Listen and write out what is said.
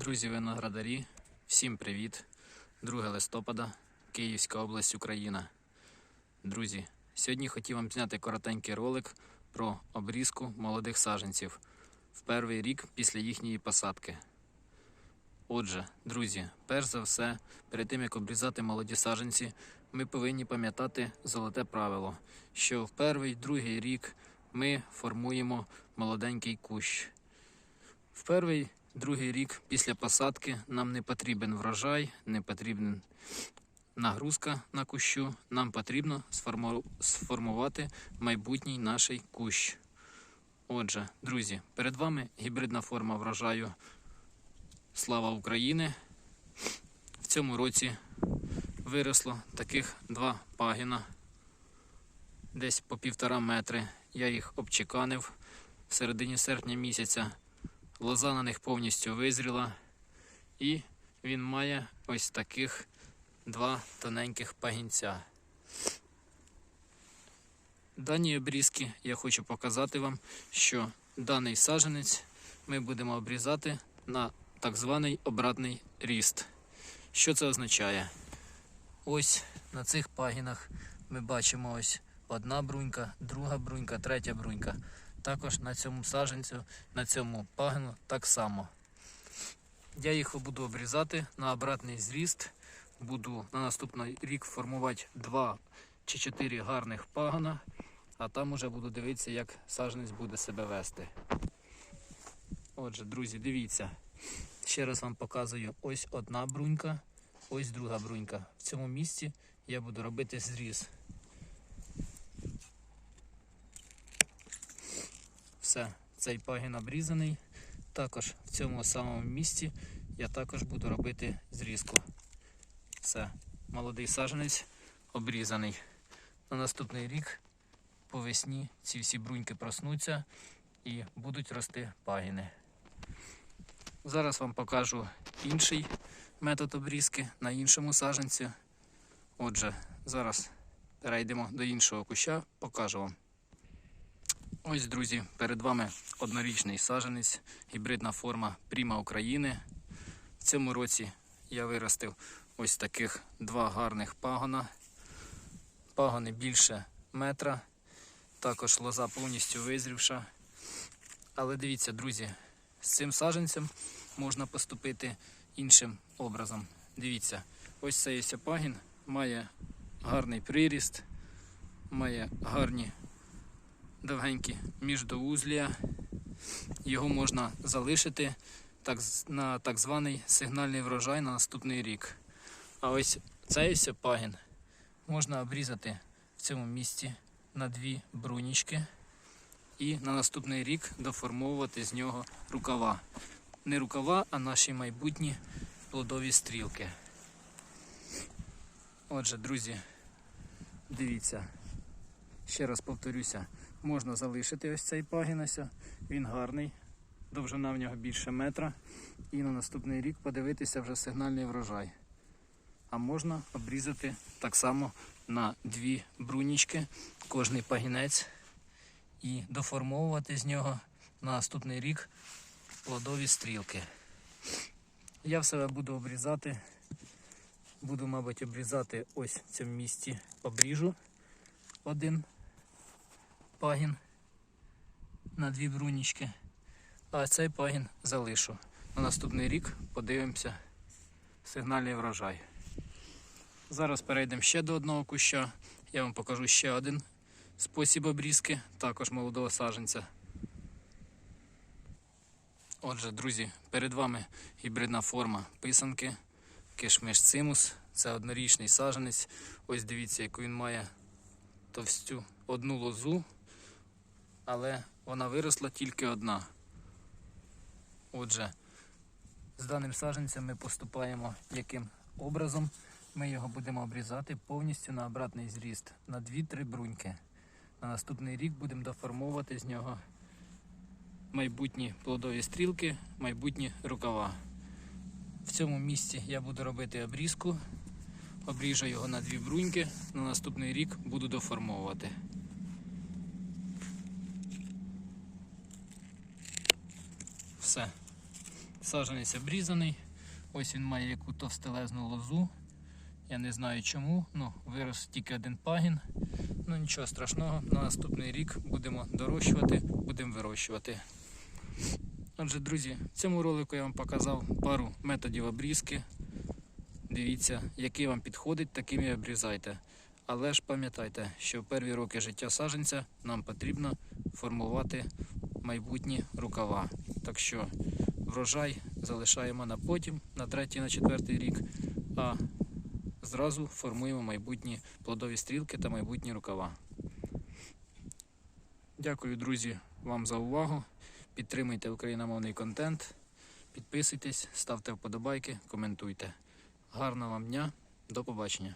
Друзі виноградарі, всім привіт! 2 листопада, Київська область, Україна. Друзі, сьогодні хотів вам зняти коротенький ролик про обрізку молодих саджанців в перший рік після їхньої посадки. Отже, друзі, перш за все, перед тим як обрізати молоді саджанці, ми повинні пам'ятати золоте правило, що в перший другий рік ми формуємо молоденький кущ. В перший другий рік після посадки нам не потрібен врожай, не потрібна нагрузка на кущу. Нам потрібно сформувати майбутній наш кущ. Отже, друзі, перед вами гібридна форма врожаю Слава України. В цьому році виросло таких два пагіна, десь по півтора метри. Я їх обчеканив в середині серпня місяця. Лоза на них повністю визріла, і він має ось таких два тоненьких пагінця. Дані обрізки я хочу показати вам, що даний саджанець ми будемо обрізати на так званий обратний ріст. Що це означає? Ось на цих пагінах ми бачимо ось одна брунька, друга брунька, третя брунька. Також на цьому саджанцю, на цьому пагину так само. Я їх буду обрізати на обратний зріст. Буду на наступний рік формувати два чи чотири гарних пагона, а там уже буду дивитися, як саджанець буде себе вести. Отже, друзі, дивіться. Ще раз вам показую ось одна брунька, ось друга брунька. В цьому місці я буду робити зріз. Все, цей пагін обрізаний. Також в цьому самому місці я також буду робити зрізку. Все, молодий саджанець обрізаний. На наступний рік по весні ці всі бруньки проснуться і будуть рости пагіни. Зараз вам покажу інший метод обрізки на іншому саджанці. Отже, зараз перейдемо до іншого куща, покажу вам. Ось, друзі, перед вами однорічний саджанець, гібридна форма Пріма України. В цьому році я виростив ось таких два гарних пагона. Пагони більше метра. Також лоза повністю визрівша. Але дивіться, друзі, з цим саджанцем можна поступити іншим образом. Дивіться, ось цей пагін має гарний приріст, має гарні довгенькі міждоузлія. Його можна залишити так, на так званий сигнальний врожай на наступний рік. А ось цей ось пагін можна обрізати в цьому місці на дві брунічки і на наступний рік доформовувати з нього рукава. Не рукава, а наші майбутні плодові стрілки. Отже, друзі, дивіться, ще раз повторюся, можна залишити ось цей пагін він гарний, довжина в нього більше метра. І на наступний рік подивитися вже сигнальний врожай. А можна обрізати так само на дві брунічки, кожний пагінець, і доформовувати з нього на наступний рік плодові стрілки. Я в себе буду обрізати. Буду, мабуть, обрізати ось в цьому місці обріжу один пагін на дві брунічки, а цей пагін залишу. На наступний рік подивимося сигнальний врожай. Зараз перейдемо ще до одного куща. Я вам покажу ще один спосіб обрізки, також молодого саджанця. Отже, друзі, перед вами гібридна форма писанки кишмиш цимус. Це однорічний саджанець. Ось дивіться, яку він має товстю одну лозу, але вона виросла тільки одна. Отже, з даним саджанцем ми поступаємо яким образом. Ми його будемо обрізати повністю на обратний зріст на 2-3 бруньки. На наступний рік будемо доформовувати з нього майбутні плодові стрілки, майбутні рукава. В цьому місці я буду робити обрізку, обріжу його на дві бруньки, на наступний рік буду доформовувати. Все. Саженець обрізаний. Ось він має яку товстелезну лозу. Я не знаю чому, ну вирос тільки один пагін. Ну нічого страшного, на наступний рік будемо дорощувати, будемо вирощувати. Отже, друзі, в цьому ролику я вам показав пару методів обрізки. Дивіться, який вам підходить, таким і обрізайте. Але ж пам'ятайте, що в перві роки життя саджанця нам потрібно формувати майбутні рукава. Так що врожай залишаємо на потім, на третій, на четвертий рік, а зразу формуємо майбутні плодові стрілки та майбутні рукава. Дякую, друзі, вам за увагу. Підтримуйте україномовний контент, підписуйтесь, ставте вподобайки, коментуйте. Гарного вам дня, до побачення.